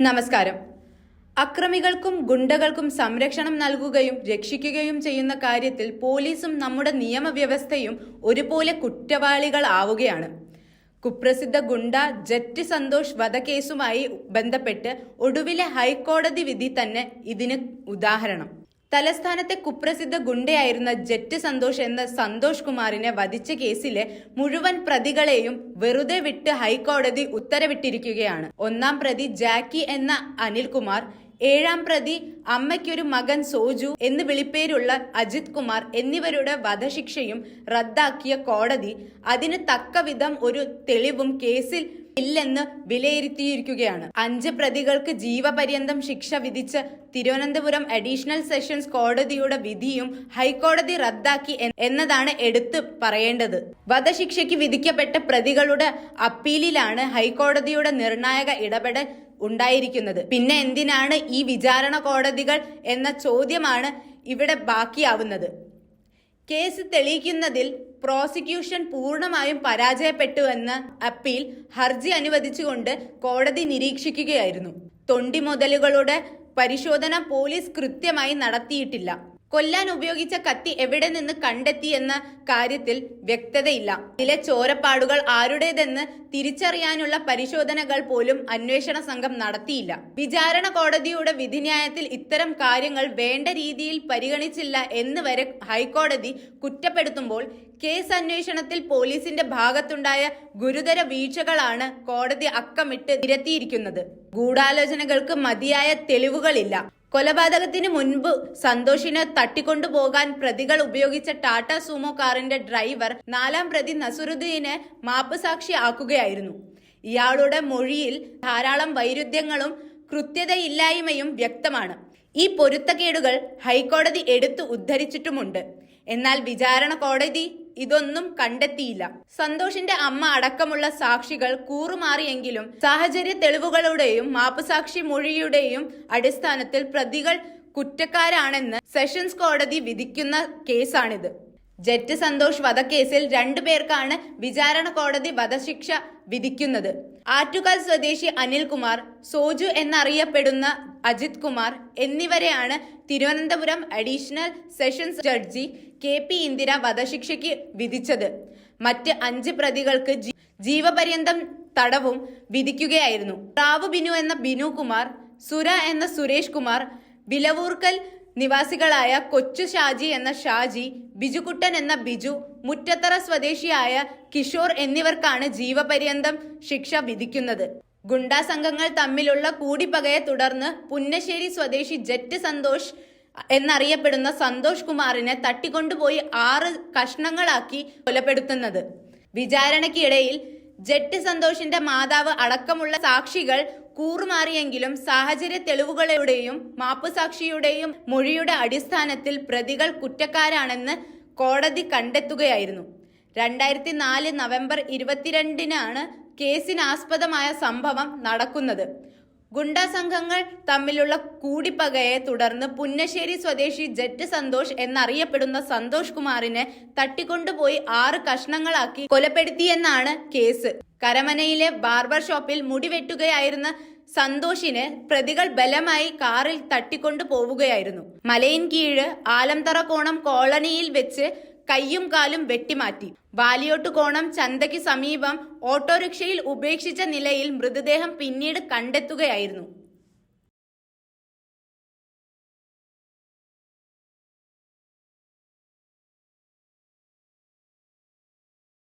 നമസ്കാരം. അക്രമികൾക്കും ഗുണ്ടകൾക്കും സംരക്ഷണം നൽകുകയും രക്ഷിക്കുകയും ചെയ്യുന്ന കാര്യത്തിൽ പോലീസും നമ്മുടെ നിയമവ്യവസ്ഥയും ഒരുപോലെ കുറ്റവാളികൾ ആവുകയാണ് കുപ്രസിദ്ധ ഗുണ്ട ജറ്റ് സന്തോഷ് വധക്കേസുമായി ബന്ധപ്പെട്ട് ഒടുവിലെ ഹൈക്കോടതി വിധി തന്നെ ഇതിന് ഉദാഹരണം. തലസ്ഥാനത്തെ കുപ്രസിദ്ധ ഗുണ്ടയായിരുന്ന ജറ്റ് സന്തോഷ് എന്ന സന്തോഷ് കുമാറിനെ വധിച്ച കേസിലെ മുഴുവൻ പ്രതികളെയും വെറുതെ വിട്ട് ഹൈക്കോടതി ഉത്തരവിട്ടിരിക്കുകയാണ്. ഒന്നാം പ്രതി ജാക്കി എന്ന അനിൽകുമാർ ഏഴാം പ്രതി അമ്മയ്ക്കൊരു മകൻ സോജു എന്ന് വിളിപ്പേരുള്ള അജിത് കുമാർ എന്നിവരുടെ വധശിക്ഷയും റദ്ദാക്കിയ കോടതി അതിന് തക്കവിധം ഒരു തെളിവും കേസിൽ ഇല്ലെന്ന് വിലയിരുത്തിയിരിക്കുകയാണ്. അഞ്ച് പ്രതികൾക്ക് ജീവപര്യന്തം ശിക്ഷ വിധിച്ച് തിരുവനന്തപുരം അഡീഷണൽ സെഷൻസ് കോടതിയുടെ വിധിയും ഹൈക്കോടതി റദ്ദാക്കി എന്നതാണ് എടുത്തു പറയേണ്ടത്. വധശിക്ഷയ്ക്ക് വിധിക്കപ്പെട്ട പ്രതികളുടെ അപ്പീലിലാണ് ഹൈക്കോടതിയുടെ നിർണായക ഇടപെടൽ ഉണ്ടായിരിക്കുന്നത്. പിന്നെ എന്തിനാണ് ഈ വിചാരണ കോടതികൾ എന്ന ചോദ്യമാണ് ഇവിടെ ബാക്കിയാവുന്നത്. കേസ് തെളിയിക്കുന്നതിൽ പ്രോസിക്യൂഷൻ പൂർണമായും പരാജയപ്പെട്ടുവെന്ന അപ്പീൽ ഹർജി അനുവദിച്ചുകൊണ്ട് കോടതി നിരീക്ഷിക്കുകയായിരുന്നു. തൊണ്ടി മുതലുകളുടെ പരിശോധന പോലീസ് കൃത്യമായി നടത്തിയിട്ടില്ല. കൊല്ലാൻ ഉപയോഗിച്ച കത്തി എവിടെ നിന്ന് കണ്ടെത്തി എന്ന കാര്യത്തിൽ വ്യക്തതയില്ല. ചില ചോരപ്പാടുകൾ ആരുടേതെന്ന് തിരിച്ചറിയാനുള്ള പരിശോധനകൾ പോലും അന്വേഷണ സംഘം നടത്തിയില്ല. വിചാരണ കോടതിയുടെ വിധിന്യായത്തിൽ ഇത്തരം കാര്യങ്ങൾ വേണ്ട രീതിയിൽ പരിഗണിച്ചില്ല എന്ന് വരെ ഹൈക്കോടതി കുറ്റപ്പെടുത്തുമ്പോൾ കേസ് അന്വേഷണത്തിൽ പോലീസിന്റെ ഭാഗത്തുണ്ടായ ഗുരുതര വീഴ്ചകളാണ് കോടതി അക്കമിട്ട് നിരത്തിയിരിക്കുന്നത് ഗൂഢാലോചനകൾക്ക് മതിയായ തെളിവുകളില്ല. കൊലപാതകത്തിന് മുൻപ് സന്തോഷിനെ തട്ടിക്കൊണ്ടുപോകാൻ പ്രതികൾ ഉപയോഗിച്ച ടാറ്റ സൂമോ കാറിന്റെ ഡ്രൈവർ നാലാം പ്രതി നസുറുദ്ദീനെ മാപ്പ് സാക്ഷിയാക്കുകയായിരുന്നു ഇയാളുടെ മൊഴിയിൽ ധാരാളം വൈരുദ്ധ്യങ്ങളും കൃത്യതയില്ലായ്മയും വ്യക്തമാണ്. ഈ പൊരുത്തക്കേടുകൾ ഹൈക്കോടതി എടുത്തു ഉദ്ധരിച്ചിട്ടുമുണ്ട്. എന്നാൽ വിചാരണ കോടതി ഇതൊന്നും കണ്ടെത്തിയില്ല. സന്തോഷിന്റെ അമ്മ അടക്കമുള്ള സാക്ഷികൾ കൂറുമാറിയെങ്കിലും സാഹചര്യ തെളിവുകളുടെയും മാപ്പുസാക്ഷി മൊഴിയുടെയും അടിസ്ഥാനത്തിൽ പ്രതികൾ കുറ്റക്കാരാണെന്ന് സെഷൻസ് കോടതി വിധിക്കുന്ന കേസാണിത്. ജറ്റ് സന്തോഷ് വധക്കേസിൽ രണ്ടു പേർക്കാണ് വിചാരണ കോടതി വധശിക്ഷ വിധിക്കുന്നത്. ആറ്റുകാൽ സ്വദേശി അനിൽകുമാർ സോജു എന്നറിയപ്പെടുന്ന അജിത് കുമാർ എന്നിവരെയാണ് Thiruvananthapuram additional sessions judge K P Indira വധശിക്ഷയ്ക്ക് വിധിച്ചത്. മറ്റ് അഞ്ച് പ്രതികൾക്ക് ജീവപര്യന്തം തടവും വിധിക്കുകയായിരുന്നു. റാവു ബിനു എന്ന ബിനു കുമാർ സുര എന്ന സുരേഷ് കുമാർ വിലവൂർക്കൽ നിവാസികളായ കൊച്ചു ഷാജി എന്ന ഷാജി ബിജുകുട്ടൻ എന്ന ബിജു മുറ്റത്തറ സ്വദേശിയായ കിഷോർ എന്നിവർക്കാണ് ജീവപര്യന്തം ശിക്ഷ വിധിക്കുന്നത്. ഗുണ്ടാ സംഘങ്ങൾ തമ്മിലുള്ള കൂടിപ്പകയെ തുടർന്ന് പുന്നശ്ശേരി സ്വദേശി ജെറ്റ് സന്തോഷ് എന്നറിയപ്പെടുന്ന സന്തോഷ് കുമാറിനെ തട്ടിക്കൊണ്ടുപോയി ആറ് കഷ്ണങ്ങളാക്കി കൊലപ്പെടുത്തുന്നത്. വിചാരണയ്ക്കിടയിൽ ജെറ്റ് സന്തോഷിന്റെ മാതാവ് അടക്കമുള്ള സാക്ഷികൾ കൂറുമാറിയെങ്കിലും സാഹചര്യ തെളിവുകളുടെയും മാപ്പുസാക്ഷിയുടെയും മൊഴിയുടെ അടിസ്ഥാനത്തിൽ പ്രതികൾ കുറ്റക്കാരാണെന്ന് കോടതി കണ്ടെത്തുകയായിരുന്നു. രണ്ടായിരത്തി നാല് നവംബർ ഇരുപത്തിരണ്ടിനാണ് കേസിനാസ്പദമായ സംഭവം നടക്കുന്നത്. ഗുണ്ടാ സംഘങ്ങൾ തമ്മിലുള്ള കൂടിപ്പകയെ തുടർന്ന് പുന്നശ്ശേരി സ്വദേശി ജറ്റ് സന്തോഷ് എന്നറിയപ്പെടുന്ന സന്തോഷ് കുമാറിനെ തട്ടിക്കൊണ്ടുപോയി ആറ് കഷ്ണങ്ങളാക്കി കൊലപ്പെടുത്തിയെന്നാണ് കേസ്. കരമനയിലെ ബാർബർ ഷോപ്പിൽ മുടിവെട്ടുകയായിരുന്ന സന്തോഷിനെ പ്രതികൾ ബലമായി കാറിൽ തട്ടിക്കൊണ്ടു പോവുകയായിരുന്നു മലയിൻ കീഴ് ആലംതറ കോണം കോളനിയിൽ വെച്ച് കയ്യും കാലും വെട്ടിമാറ്റി. വാലിയോട്ട് കോണം ചന്തയ്ക്ക് സമീപം ഓട്ടോറിക്ഷയിൽ ഉപേക്ഷിച്ച നിലയിൽ മൃതദേഹം പിന്നീട് കണ്ടെത്തുകയായിരുന്നു.